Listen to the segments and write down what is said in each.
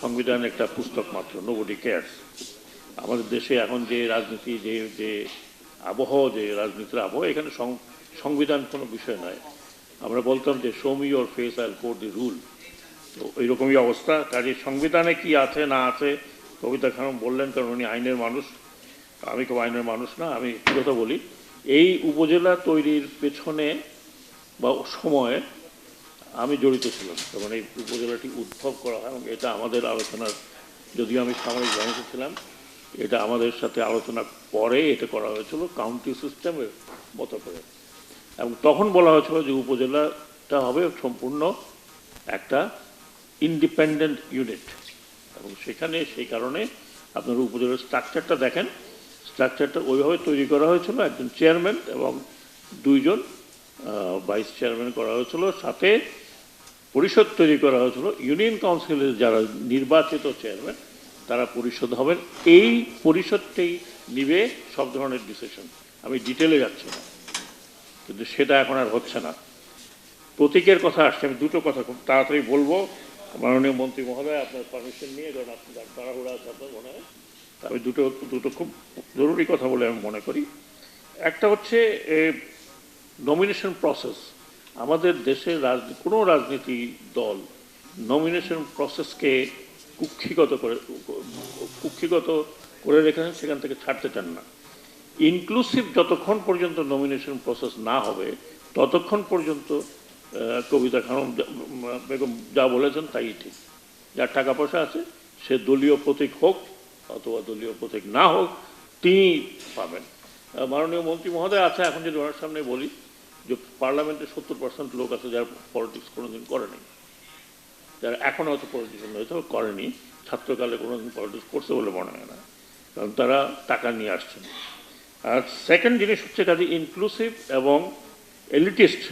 সংবিধান একটা পুস্তক মাত্র নোবডি কেয়ার্স আমাদের দেশে এখন যে রাজনীতি, যে যে আবহাওয়া যে রাজনীতির আবহাওয়া এখানে সংবিধান কোনো বিষয় নয়। আমরা বলতাম যে show me your face I'll code the rule তো এইরকমই অবস্থা। কাজে সংবিধানে কি আছে, না আছে, কবিতা খানম বললেন, কারণ উনি আইনের মানুষ। আমি খুব আইনের মানুষ না, আমি কথা বলি? এই উপজেলা তৈরির পেছনে বা সময়ে আমি জড়িত ছিলাম কারণ এই উপজেলাটি উদ্ভব করা হয় এবং এটা আমাদের আলোচনার, যদিও আমি সাময়িক জড়িত ছিলাম, এটা আমাদের সাথে আলোচনা পরে এটা করা হয়েছিল কাউন্টি সিস্টেমের মতো করে এবং তখন বলা হয়েছিল যে উপজেলাটা হবে সম্পূর্ণ একটা ইন্ডিপেন্ডেন্ট ইউনিট এবং সেখানে সেই কারণে আপনার উপজেলার স্ট্রাকচারটা দেখেন। স্ট্রাকচারটা ওইভাবে তৈরি করা হয়েছিল, একজন চেয়ারম্যান এবং দুইজন ভাইস চেয়ারম্যান করা হয়েছিল। সাথে পরিষদ তৈরি করা হয়েছিল। ইউনিয়ন কাউন্সিলের যারা নির্বাচিত চেয়ারম্যান, তারা পরিষদ হবেন। এই পরিষদটাই নিবে সব ধরনের ডিসিশন আমি ডিটেলে যাচ্ছি না। কিন্তু সেটা এখন আর হচ্ছে না। প্রতীকের কথা আসছে, আমি দুটো কথা খুব তাড়াতাড়ি বলব। মাননীয় মন্ত্রী মহোদয়, আপনার পারমিশন নিয়ে, কারণ আপনি তাড়াহুড়া আছে আপনার মনে হয় আমি দুটো দুটো খুব জরুরি কথা বলে আমি মনে করি। একটা হচ্ছে নমিনেশন প্রসেস আমাদের দেশের কোনো রাজনীতি দল নমিনেশন প্রসেসকে কুক্ষিগত করে কুক্ষিগত করে রেখেছেন, সেখান থেকে ছাড়তে চান না। ইনক্লুসিভ যতক্ষণ পর্যন্ত নমিনেশন প্রসেস না হবে, ততক্ষণ পর্যন্ত কবিতা খানম বেগম যা বলেছেন তাই ঠিক। যার টাকা পয়সা আছে, সে দলীয় প্রতীক হোক অথবা দলীয় প্রতীক না হোক, তিনি পাবেন। মাননীয় মন্ত্রী মহোদয় আছে এখন যদি ওনার সামনে বলি যে পার্লামেন্টে সত্তর পার্সেন্ট লোক আছে যারা পলিটিক্স কোনোদিন করেনি। যারা এখনও হয়তো পলিটিশিয়ান হয়তো করেনি, ছাত্রকালে কোনোদিন পলিটিক্স করছে বলে মনে হয় না, কারণ তারা টাকা নিয়ে আসছেন। আর সেকেন্ড জিনিস হচ্ছে কাজে ইনক্লুসিভ এবং এলিটিস্ট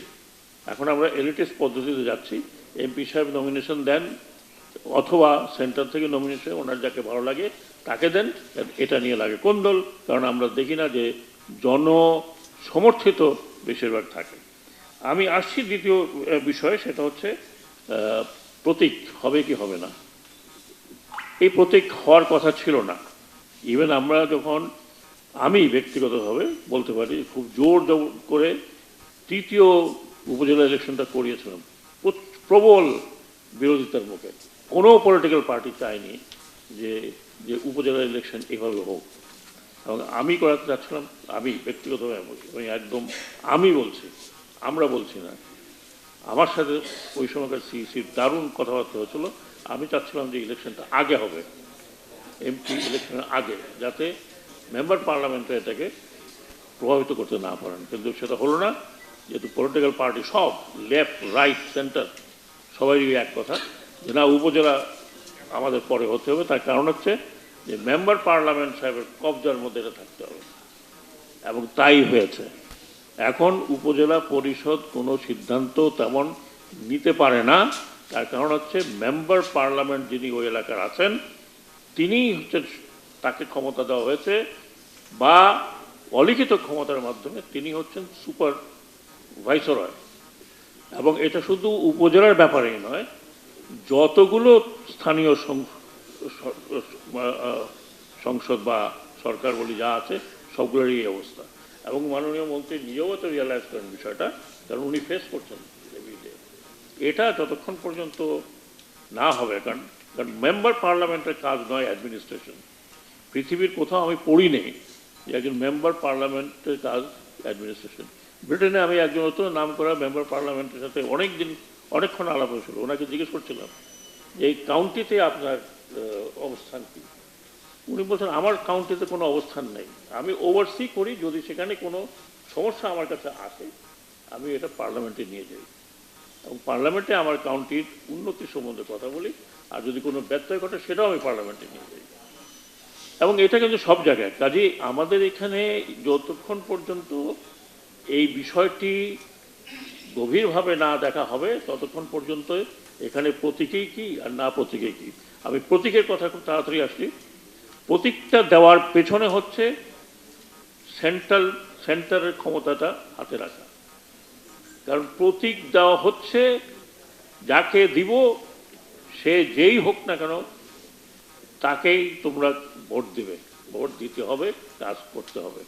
এখন আমরা এলিটিস্ট পদ্ধতিতে যাচ্ছি। এমপি সাহেব নমিনেশন দেন, অথবা সেন্টার থেকে নমিনেশন ওনার যাকে ভালো লাগে তাকে দেন, এটা নিয়ে লাগে কোন দল কারণ আমরা দেখি না যে জন সমর্থিত বেশিরভাগ থাকে। আমি আসছি দ্বিতীয় বিষয়, সেটা হচ্ছে প্রতীক হবে কি হবে না। এই প্রতীক হওয়ার কথা ছিল না। ইভেন আমরা যখন, আমি ব্যক্তিগতভাবে বলতে পারি, খুব জোর করে তৃতীয় উপজেলা ইলেকশনটা করিয়েছিলাম। প্রবল বিরোধিতার মুখে। কোনো পলিটিক্যাল পার্টি চায়নি যে যে উপজেলা ইলেকশন এভাবে হোক। এবং আমি করাতে চাচ্ছিলাম আমি ব্যক্তিগতভাবে বলছি, আমি একদম, আমি বলছি, আমরা বলছি না। আমার সাথে ওই সময়কার সিইসির দারুণ কথাবার্তা হয়েছিল, আমি চাচ্ছিলাম যে ইলেকশনটা আগে হবে এমপি ইলেকশনের আগে, যাতে মেম্বার পার্লামেন্টে এটাকে প্রভাবিত করতে না পারেন। কিন্তু সেটা হলো না, যেহেতু পলিটিক্যাল পার্টি সব লেফট রাইট সেন্টার সবারই এক কথা, যে না উপজেলা আমাদের পরে হতে হবে, তার কারণ হচ্ছে যে মেম্বার পার্লামেন্ট সাহেবের কবজার মধ্যে এটা থাকতে হবে। এবং তাই হয়েছে। এখন উপজেলা পরিষদ কোনো সিদ্ধান্ত তেমন নিতে পারে না। তার কারণ হচ্ছে মেম্বার পার্লামেন্ট যিনি ওই এলাকার আছেন তিনি হচ্ছে তাকে ক্ষমতা দেওয়া হয়েছে বা অলিখিত ক্ষমতার মাধ্যমে তিনি হচ্ছেন সুপার ভাইসরয়। এবং এটা শুধু উপজেলার ব্যাপারেই নয় যতগুলো স্থানীয় সং- স- আহ, সংসদ বা সরকার বলি যা আছে, সবগুলোরই এই অবস্থা। এবং মাননীয় মন্ত্রী নিজেও তো রিয়েলাইজ করেন বিষয়টা, কারণ উনি ফেস করছেন এটা যতক্ষণ পর্যন্ত না হবে, কারণ কারণ মেম্বার পার্লামেন্টের কাজ নয় অ্যাডমিনিস্ট্রেশন পৃথিবীর কোথাও আমি পড়ি নেই যে একজন মেম্বার পার্লামেন্টের কাজ অ্যাডমিনিস্ট্রেশন ব্রিটেনে আমি একজন অত নাম করা মেম্বার পার্লামেন্টের সাথে অনেক দিন অনেকক্ষণ আলাপ হয়েছিল। ওনাকে জিজ্ঞেস করছিলাম যে এই কাউন্টিতে আপনার অবস্থান কী? উনি বলছেন, আমার কাউন্টিতে কোনো অবস্থান নেই। আমি ওভারসি করি, যদি সেখানে কোনো সমস্যা আমার কাছে আসে, আমি এটা পার্লামেন্টে নিয়ে যাই। এবং পার্লামেন্টে আমার কাউন্টির উন্নতি সম্বন্ধে কথা বলি, আর যদি কোনো ব্যত্যয় ঘটে, সেটাও আমি পার্লামেন্টে নিয়ে যাই। এবং এটা কিন্তু সব জায়গায়। কাজে আমাদের এখানে যতক্ষণ পর্যন্ত এই বিষয়টি গভীরভাবে না দেখা হবে, ততক্ষণ পর্যন্ত এখানে প্রতীকেই কি আর না প্রতীকেই কি? আমি প্রতীকের কথা খুব তাড়াতাড়ি আসছি। প্রতীকটা দেওয়ার পেছনে হচ্ছে সেন্ট্রাল সেন্টারের ক্ষমতাটা হাতে রাখা। কারণ প্রতীক দেওয়া হচ্ছে যাকে দিব, সে যেই হোক না কেন তাকেই তোমরা ভোট দেবে। ভোট দিতে হবে, কাজ করতে হবে।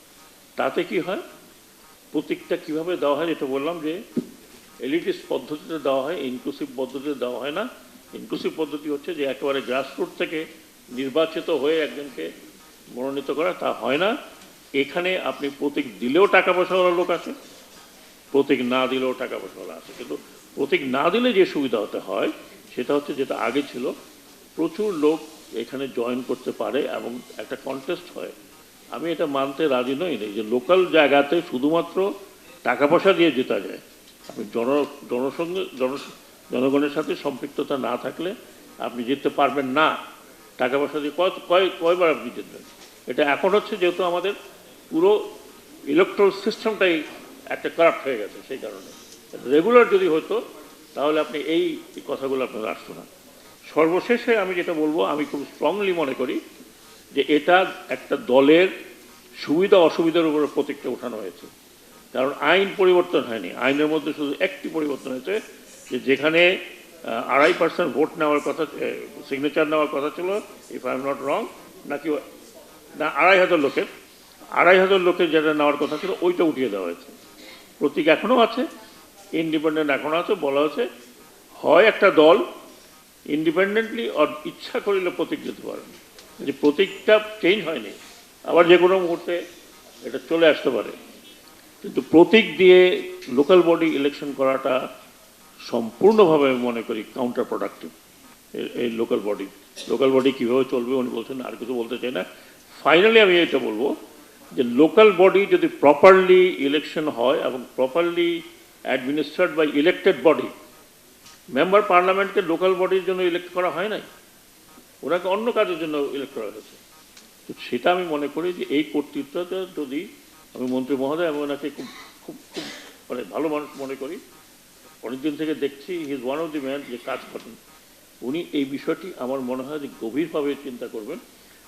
তাতে কি হয়? প্রতীকটা কীভাবে দেওয়া হয় এটা বললাম যে এলিটিস পদ্ধতিতে দেওয়া হয় ইনক্লুসিভ পদ্ধতিতে দেওয়া হয় না। ইনক্লুসিভ পদ্ধতি হচ্ছে যে একেবারে গ্রাসরুট থেকে নির্বাচিত হয়ে একজনকে মনোনীত করা, তা হয় না। এখানে আপনি প্রতীক দিলেও টাকা পয়সাওয়ালা লোক আছে, প্রতীক না দিলেও টাকা পয়সাওয়ালা আছে। কিন্তু প্রতীক না দিলে যে সুবিধা হতে হয়, সেটা হচ্ছে যেটা আগে ছিল, প্রচুর লোক এখানে জয়েন করতে পারে এবং একটা কন্টেস্ট হয়। আমি এটা মানতে রাজি নই এই যে লোকাল জায়গাতে শুধুমাত্র টাকা পয়সা দিয়ে জেতা যায়। আপনি জন জনসঙ্গে জন জনগণের সাথে সম্পৃক্ততা না থাকলে আপনি জিততে পারবেন না। টাকা পয়সা দিয়ে কয় কয় কয়বার আপনি জিতবেন? এটা এখন হচ্ছে যেহেতু আমাদের পুরো ইলেকট্রাল সিস্টেমটাই একটা কারাপ্ট হয়ে গেছে সেই কারণে। রেগুলার যদি হতো, তাহলে আপনি এই কথাগুলো আপনার আসতো না। সর্বশেষে আমি যেটা বলব, আমি খুব স্ট্রংলি মনে করি যে এটা একটা দলের সুবিধা অসুবিধার উপরে প্রতীকটা উঠানো হয়েছে। কারণ আইন পরিবর্তন হয়নি। আইনের মধ্যে শুধু একটি পরিবর্তন হয়েছে যে যেখানে আড়াই পার্সেন্ট ভোট নেওয়ার কথা সিগনেচার নেওয়ার কথা ছিল if I am not wrong নাকি না, আড়াই হাজার লোকের, আড়াই হাজার লোকের যেটা নেওয়ার কথা ছিল, ওইটা উঠিয়ে দেওয়া হয়েছে। প্রতীক এখনও আছে ইন্ডিপেন্ডেন্ট এখনও আছে, বলা হয়েছে, হয় একটা দল ইন্ডিপেন্ডেন্টলি ইচ্ছা করিলে প্রতীক দিতে পারেন যে প্রতীকটা চেঞ্জ হয়নি, আবার যে কোনো মুহূর্তে এটা চলে আসতে পারে। কিন্তু প্রতীক দিয়ে লোকাল বডি ইলেকশন করাটা সম্পূর্ণভাবে আমি মনে করি কাউন্টার প্রোডাক্টিভ এই লোকাল বডি লোকাল বডি কীভাবে চলবে উনি বলছেন, আর কিছু বলতে চাই না। ফাইনালি আমি এটা বলব যে লোকাল বডি যদি প্রপারলি ইলেকশন হয় এবং properly administered by elected body member পার্লামেন্টকে local বডির জন্য ইলেক্ট করা হয় নাই? ওনাকে অন্য কাজের জন্য ইলেক্ট করা হয়েছে। তো সেটা আমি মনে করি যে এই কর্তৃত্বটা যদি আমি মন্ত্রী মহোদয় আমি ওনাকে খুব খুব খুব মানে ভালো মানুষ মনে করি অনেকদিন থেকে দেখছি he is one of the man যে কাজ করেন। উনি এই বিষয়টি আমার মনে হয় যে গভীরভাবে চিন্তা করবেন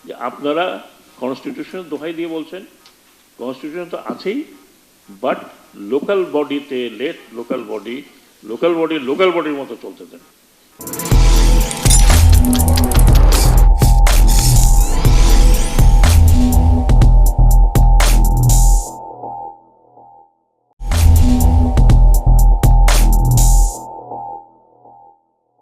যে আপনারা কনস্টিটিউশন দোহাই দিয়ে বলছেন কনস্টিটিউশন তো আছেই বাট লোকাল বডিতে let local body local body local বডির মতো চলতে দেন।